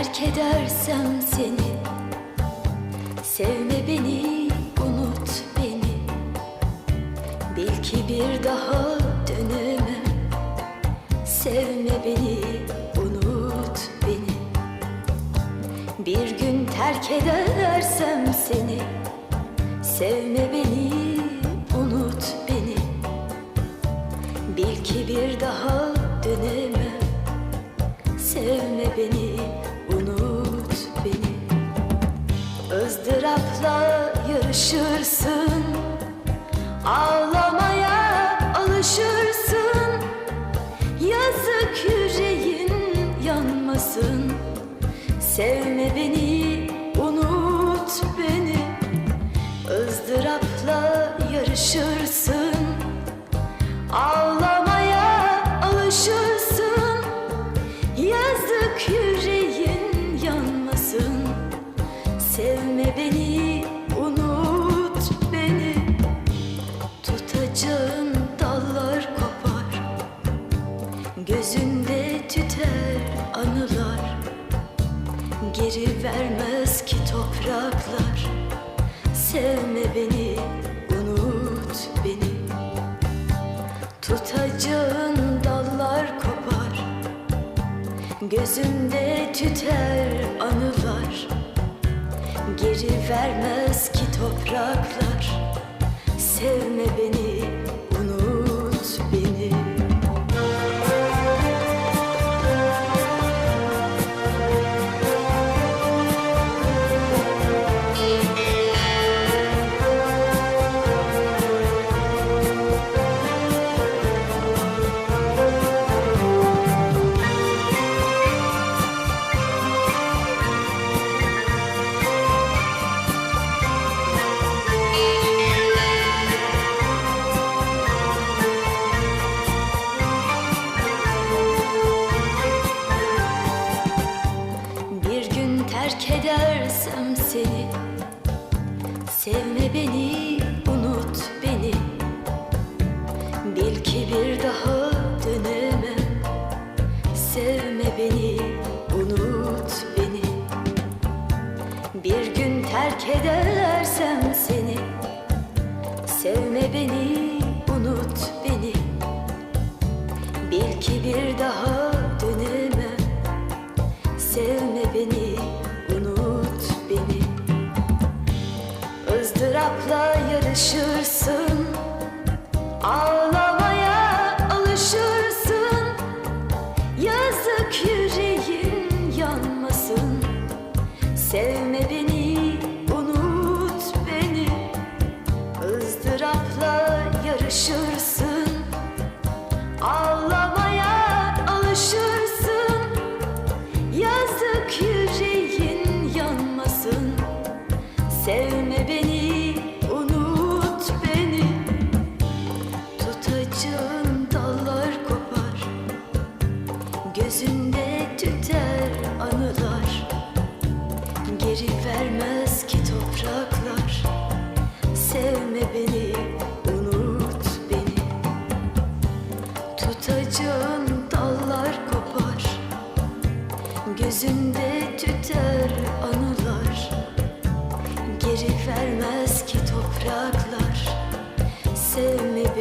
terk edersem seni. Sevme beni, unut beni. Bil ki bir daha dönemem. Sevme beni, unut beni. Bir gün terk edersem seni. Sevme beni, unut beni. Bil ki bir daha dönemem. Sevme beni yarışırsın Ağlamaya alışırsın. Yazık yüreğin yanmasın. Sevme beni, unut beni. Izdırapla yarışırsın. Ağlamaya alışırsın. Yazık yüreğin Gözünde tüter anılar. Geri vermez ki topraklar. Sevme beni, unut beni. Tutacağın dallar kopar. Gözümde tüter anılar. Geri vermez ki topraklar. Sevme beni, terk edersem seni. Sevme beni, unut beni. Bil ki bir daha dönemem. Sevme beni, unut beni. Bir gün terk edersem seni. Sevme beni, unut beni. Bil ki bir daha ızdırapla yarışırsın. Ağlamaya alışırsın. Yazık yüreğin yanmasın. Sevme beni, unut beni. Izdırapla yarışırsın. Ağlamaya alışırsın. Yazık yüreğin yanmasın. Sevme beni, Tutacağın dallar kopar. Gözünde tüter anılar. Geri vermez ki topraklar. Sevme